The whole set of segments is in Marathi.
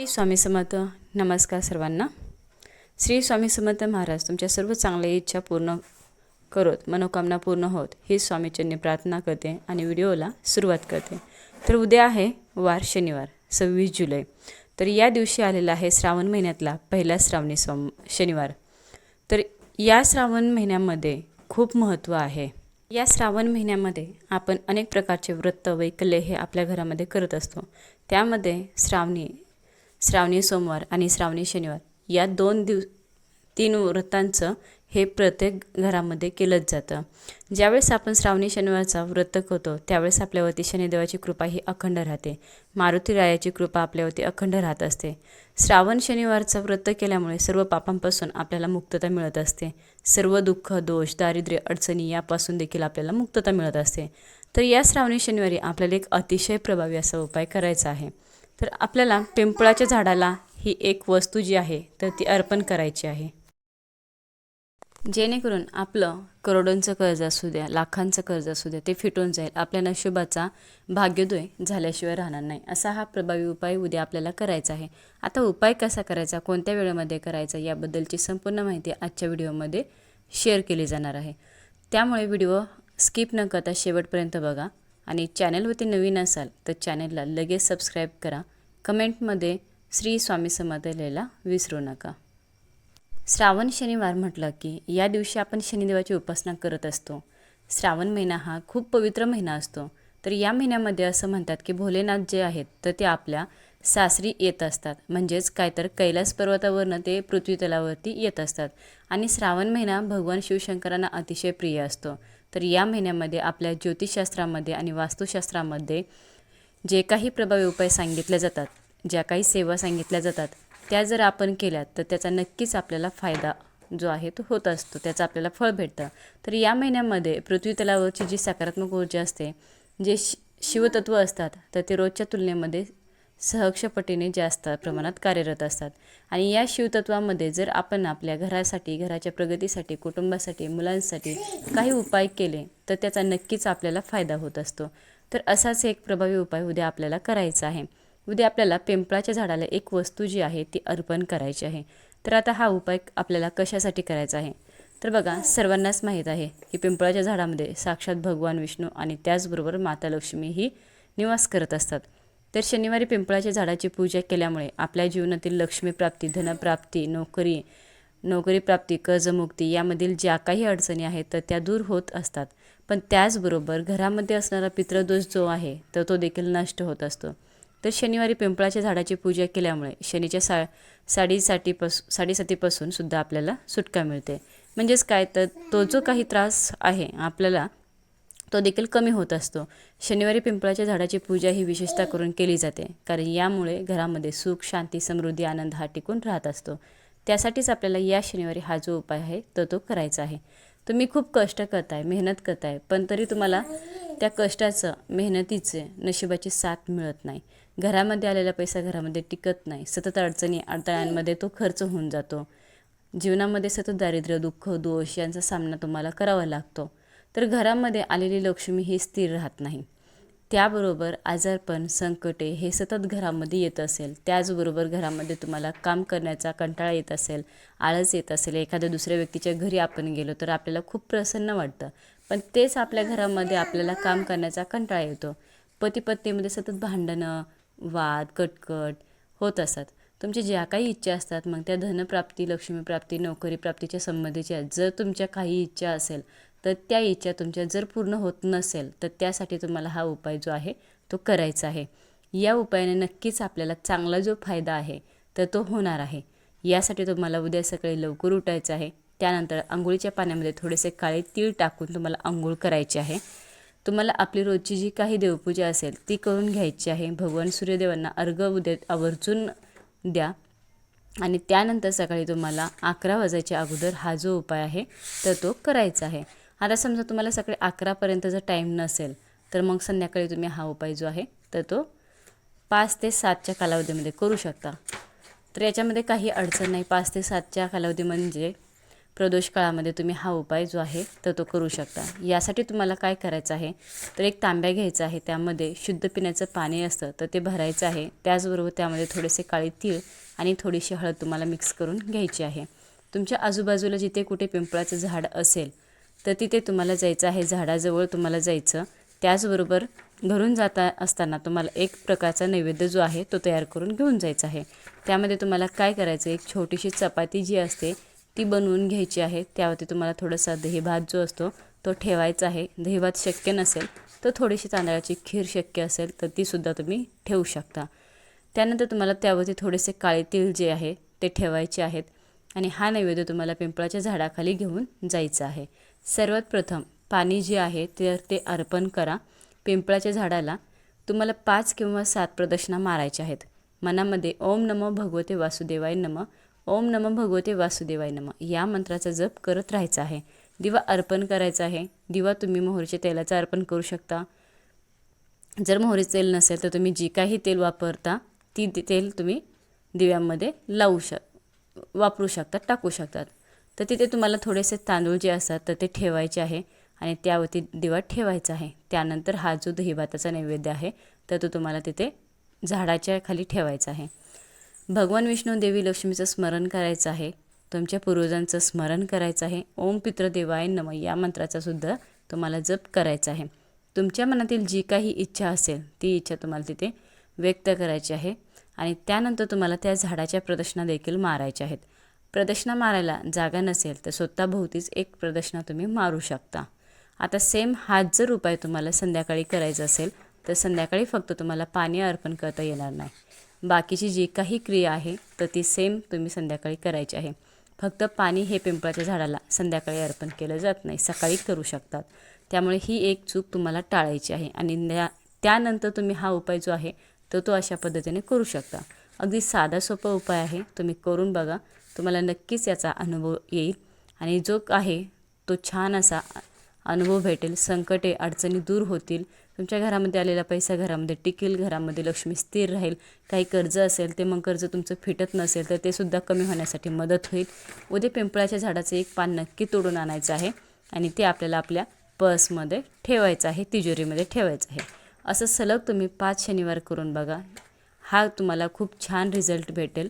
श्री स्वामी समर्थ. नमस्कार सर्वांना. श्री स्वामी समर्थ महाराज तुमच्या सर्व चांगल्या इच्छा पूर्ण करत मनोकामना पूर्ण होत ही स्वामीचरणी प्रार्थना करते आणि व्हिडिओला सुरुवात करते. तर उद्या आहे वार शनिवार सव्वीस जुलै. तर या दिवशी आलेला आहे श्रावण महिन्यातला पहिला श्रावणी सोम शनिवार. तर या श्रावण महिन्यामध्ये खूप महत्त्व आहे. या श्रावण महिन्यामध्ये आपण अनेक प्रकारचे व्रत वैकल्य हे आपल्या घरामध्ये करत असतो. त्यामध्ये श्रावणी श्रावणी सोमवार आणि श्रावणी शनिवार. या दोन दिव तीन व्रतांचं हे प्रत्येक घरामध्ये केलंच जातं. ज्यावेळेस आपण श्रावणी शनिवारचा व्रत करतो त्यावेळेस आपल्यावरती शनिदेवाची कृपा ही अखंड राहते. मारुती रायाची कृपा आपल्यावरती अखंड राहत असते. श्रावण शनिवारचं व्रत केल्यामुळे सर्व पापांपासून आपल्याला मुक्तता मिळत असते. सर्व दुःख दोष दारिद्र्य अडचणी यापासून देखील आपल्याला मुक्तता मिळत असते. तर या श्रावणी शनिवारी आपल्याला एक अतिशय प्रभावी असा उपाय करायचा आहे. तर आपल्याला पिंपळाच्या झाडाला ही एक वस्तू जी आहे तर ती अर्पण करायची आहे. जेणेकरून आपलं करोडोंचं कर्ज असू द्या लाखांचं कर्ज असू द्या ते फिटून जाईल. आपल्या नशिबाचा भाग्योदय झाल्याशिवाय राहणार नाही. असा हा प्रभावी उपाय उद्या आपल्याला करायचा आहे. आता उपाय कसा करायचा कोणत्या वेळेमध्ये करायचा याबद्दलची संपूर्ण माहिती आजच्या व्हिडिओमध्ये शेअर केली जाणार आहे. त्यामुळे व्हिडिओ स्किप न करता शेवटपर्यंत बघा. आणि चॅनलवरती नवीन असाल तर चॅनलला लगेच सबस्क्राईब करा. कमेंटमध्ये श्री स्वामी समर्थ लिहायला विसरू नका. श्रावण शनिवार म्हटलं की या दिवशी आपण शनिदेवाची उपासना करत असतो. श्रावण महिना हा खूप पवित्र महिना असतो. तर या महिन्यामध्ये असं म्हणतात की भोलेनाथ जे आहेत तर ते आपल्या सासरी येत असतात. म्हणजेच काय तर कैलास पर्वतावरनं ते पृथ्वीतलावरती येत असतात. आणि श्रावण महिना भगवान शिवशंकरांना अतिशय प्रिय असतो. तर या महिन्यामध्ये आपल्या ज्योतिषशास्त्रामध्ये आणि वास्तुशास्त्रामध्ये जे काही प्रभावी उपाय सांगितले जातात ज्या काही सेवा सांगितल्या जातात त्या जर आपण केल्या तर त्याचा नक्कीच आपल्याला फायदा जो आहे तो होत असतो त्याचं आपल्याला फळ भेटतं. तर या महिन्यामध्ये पृथ्वी तलावरची जी सकारात्मक ऊर्जा असते जे शि शिवतत्व असतात तर ते रोजच्या तुलनेमध्ये सहक्षपटीने जास्त प्रमाणात कार्यरत असतात. आणि या शिवतत्वामध्ये जर आपण आपल्या घरासाठी घराच्या प्रगतीसाठी कुटुंबासाठी मुलांसाठी काही उपाय केले तर त्याचा नक्कीच आपल्याला फायदा होत असतो. तर असाच एक प्रभावी उपाय उद्या आपल्याला करायचा आहे. उद्या आपल्याला पिंपळाच्या झाडाला एक वस्तू जी आहे ती अर्पण करायची आहे. तर आता हा उपाय आपल्याला कशासाठी करायचा आहे? तर बघा सर्वांनाच माहीत आहे की पिंपळाच्या झाडामध्ये साक्षात भगवान विष्णू आणि त्याचबरोबर माता लक्ष्मी ही निवास करत असतात. तर शनिवारी पिंपळाच्या झाडाची पूजा केल्यामुळे आपल्या जीवनातील लक्ष्मीप्राप्ती धनप्राप्ती नोकरी नोकरी प्राप्ती कर्जमुक्ती यामधील ज्या काही अडचणी आहेत तर त्या दूर होत असतात. पण त्याचबरोबर घरामध्ये असणारा पितृदोष जो आहे तर तो देखील नष्ट होत असतो. तर शनिवारी पिंपळाच्या झाडाची पूजा केल्यामुळे शनीच्या सा साडीसाठीपास साडीसातीपासून सुद्धा आपल्याला सुटका मिळते. म्हणजेच काय? तर तो जो काही त्रास आहे आपल्याला तो देखील कमी होत असतो. शनिवारी पिंपळाच्या झाडाची पूजा ही विशेषतः करून केली जाते. कारण यामुळे घरामध्ये सुख शांती समृद्धी आनंद हा टिकून राहत असतो. त्यासाठीच आपल्याला या शनिवारी हा जो उपाय आहे तो तो करायचा आहे. तुम्ही खूप कष्ट करताय मेहनत करताय पण तरी तुम्हाला त्या कष्टाचं मेहनतीचे नशिबाची साथ मिळत नाही. घरामध्ये आलेला पैसा घरामध्ये टिकत नाही. सतत अडचणी अडथळ्यांमध्ये तो खर्च होऊन जातो. जीवनामध्ये सतत दारिद्र्य दुःख दोष यांचा सामना तुम्हाला करावा लागतो. तर घरामध्ये आलेली लक्ष्मी ही स्थिर राहत नाही. त्याबरोबर आजारपण संकटे हे सतत घरामध्ये येत असेल. त्याचबरोबर घरामध्ये तुम्हाला काम करण्याचा कंटाळा येत असेल आळस येत असेल एखाद्या दुसऱ्या व्यक्तीच्या घरी आपण गेलो तर आपल्याला खूप प्रसन्न वाटतं. पण तेच आपल्या घरामध्ये आपल्याला काम करण्याचा कंटाळा येतो. पती पत्नीमध्ये सतत भांडणं वाद कटकट होत असतात. तुमच्या ज्या काही इच्छा असतात मग त्या धनप्राप्ती लक्ष्मीप्राप्ती नोकरी प्राप्तीच्या संबंधीच्या जर तुमच्या काही इच्छा असेल तर त्या इच्छा तुमच्या जर पूर्ण होत नसेल तर त्यासाठी तुम्हाला हा उपाय जो आहे तो करायचा आहे. या उपायाने नक्कीच आपल्याला चांगला जो फायदा आहे तर तो होणार आहे. यासाठी तुम्हाला उद्या सकाळी लवकर उठायचं आहे. त्यानंतर आंघोळीच्या पाण्यामध्ये थोडेसे काळे तीळ टाकून तुम्हाला आंघोळ करायची आहे. तुम्हाला आपली रोजची जी काही देवपूजा असेल ती करून घ्यायची आहे. भगवान सूर्यदेवांना अर्घ उद्या आवर्जून द्या. आणि त्यानंतर सकाळी तुम्हाला अकरा वाजायच्या अगोदर हा जो उपाय आहे तर तो करायचा आहे. आता समजा तुम्हाला सकाळी अकरापर्यंत जर टाईम नसेल तर मग संध्याकाळी तुम्ही हा उपाय जो आहे तर तो पाच ते सातच्या कालावधीमध्ये करू शकता. तर याच्यामध्ये काही अडचण नाही. पाच ते सातच्या कालावधी म्हणजे प्रदोष काळामध्ये तुम्ही हा उपाय जो आहे तर तो करू शकता. यासाठी तुम्हाला काय करायचं आहे तर एक तांब्या घ्यायचा आहे त्यामध्ये शुद्ध पिण्याचं पाणी असतं तर ते भरायचं आहे. त्याचबरोबर त्यामध्ये थोडेसे काळे तीळ आणि थोडीशी हळद तुम्हाला मिक्स करून घ्यायची आहे. तुमच्या आजूबाजूला जिथे कुठे पिंपळाचं झाड असेल तर तिथे तुम्हाला जायचं आहे झाडाजवळ तुम्हाला जायचं. त्याचबरोबर घरून जाता असताना तुम्हाला एक प्रकारचा नैवेद्य जो आहे तो तयार करून घेऊन जायचा आहे. त्यामध्ये तुम्हाला काय करायचं एक छोटीशी चपाती जी असते ती बनवून घ्यायची आहे. त्यावरती तुम्हाला थोडासा दहीभात जो असतो तो ठेवायचा आहे. दहीभात शक्य नसेल तर थोडीशी तांदळाची खीर शक्य असेल तर तीसुद्धा तुम्ही ठेवू शकता. त्यानंतर तुम्हाला त्यावरती थोडेसे काळे तीळ जे आहे ते ठेवायचे आहेत. आणि हा नैवेद्य तुम्हाला पिंपळाच्या झाडाखाली घेऊन जायचं आहे. सर्वात प्रथम पाणी जे आहे तर ते अर्पण करा. पिंपळाच्या झाडाला तुम्हाला पाच किंवा सात प्रदक्षिणा मारायच्या आहेत. मनामध्ये ओम नमो भगवते वासुदेवाय नम. ओम नम भगवते वासुदेवाय नम. या मंत्राचा जप करत राहायचा आहे. दिवा अर्पण करायचा आहे. दिवा तुम्ही मोहरीच्या तेलाचा अर्पण करू शकता. जर मोहरीचं तेल नसेल तर तुम्ही जी काही तेल वापरता ती ते- तेल तुम्ही दिव्यामध्ये लावू शक वापरू शकतात टाकू शकतात. तर तिथे तुम्हाला थोडेसे तांदूळ जे असतात तर ते ठेवायचे आहे आणि त्यावरती दिवा ठेवायचा आहे. त्यानंतर हा जो दहीभाताचा नैवेद्य आहे तर तो तुम्हाला तिथे झाडाच्या खाली ठेवायचा आहे. भगवान विष्णू देवी लक्ष्मीचं स्मरण करायचं आहे. तुमच्या पूर्वजांचं स्मरण करायचं आहे. ओम पितृदेवाय नम. या मंत्राचा सुद्धा तुम्हाला जप करायचा आहे. तुमच्या मनातील जी काही इच्छा असेल ती इच्छा तुम्हाला तिथे व्यक्त करायची आहे. आणि त्यानंतर तुम्हाला त्या झाडाच्या प्रदक्षिणा देखील मारायच्या आहेत. प्रदक्षिणा मारायला जागा नसेल तर स्वतःभोवतीच एक प्रदक्षिणा तुम्ही मारू शकता. आता सेम हाच जर उपाय तुम्हाला संध्याकाळी करायचा असेल तर संध्याकाळी फक्त तुम्हाला पाणी अर्पण करता येणार नाही. बाकीची जी काही क्रिया आहे तर ती सेम तुम्ही संध्याकाळी करायची आहे. फक्त पाणी हे पिंपळाच्या झाडाला संध्याकाळी अर्पण केलं जात नाही सकाळी करू शकतात. त्यामुळे ही एक चूक तुम्हाला टाळायची आहे आणि त्यानंतर तुम्ही हा उपाय जो आहे तर तो अशा पद्धतीने करू शकता. अगदी साधा सोपा उपाय आहे तुम्ही करून बघा. तुम्हाला नक्कीच याचा अनुभव येईल आणि जो आहे तो छान असा अनुभव भेटेल. संकटे अडचणी दूर होतील. तुमच्या घरामध्ये आलेला पैसा घरामध्ये टिकेल घरामध्ये लक्ष्मी स्थिर राहील काही कर्ज असेल ते मग कर्ज तुमचं फिटत नसेल तर ते सुद्धा कमी होण्यासाठी मदत होईल. उद्या पिंपळाच्या झाडाचं एक पान नक्की तोडून आणायचं आहे आणि ते आपल्याला आपल्या पर्समध्ये ठेवायचं आहे तिजोरीमध्ये ठेवायचं आहे. असं सलग तुम्ही पाच शनिवार करून बघा. हा तुम्हाला खूप छान रिझल्ट भेटेल.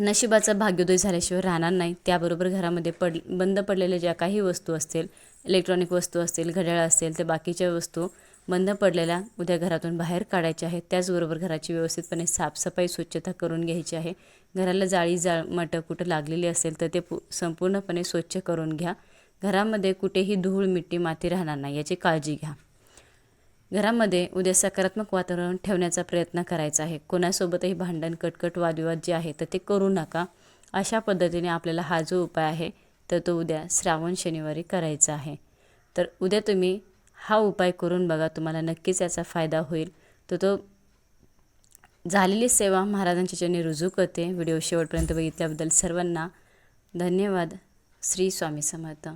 नशिबाचा भाग्योदय झाल्याशिवाय राहणार नाही. त्याबरोबर घरामध्ये पड बंद पडलेल्या ज्या काही वस्तू असतील इलेक्ट्रॉनिक वस्तू असतील घड्याळ असेल तर बाकीच्या वस्तू बंद पडलेल्या उद्या घरातून बाहेर काढायच्या आहेत. त्याचबरोबर घराची व्यवस्थितपणे साफसफाई स्वच्छता करून घ्यायची आहे. घराला जाळी जाळ मटं कुठं लागलेली असेल तर ते पु संपूर्णपणे स्वच्छ करून घ्या. घरामध्ये कुठेही धूळ मिट्टी माती राहणार नाही याची काळजी घ्या. घरामध्ये उद्या सकारात्मक वातावरण ठेवण्याचा प्रयत्न करायचा आहे. कोणासोबतही भांडण कटकट वादविवाद जे आहे तर ते करू नका. अशा पद्धतीने आपल्याला हा जो उपाय आहे तर तो उद्या श्रावण शनिवारी करायचा आहे. तर उद्या तुम्ही हा उपाय करून बघा तुम्हाला नक्कीच याचा फायदा होईल. तर तो झालेली सेवा महाराजांच्या चरणी रुजू करते. व्हिडिओ शेवटपर्यंत बघितल्याबद्दल सर्वांना धन्यवाद. श्री स्वामी समर्थ.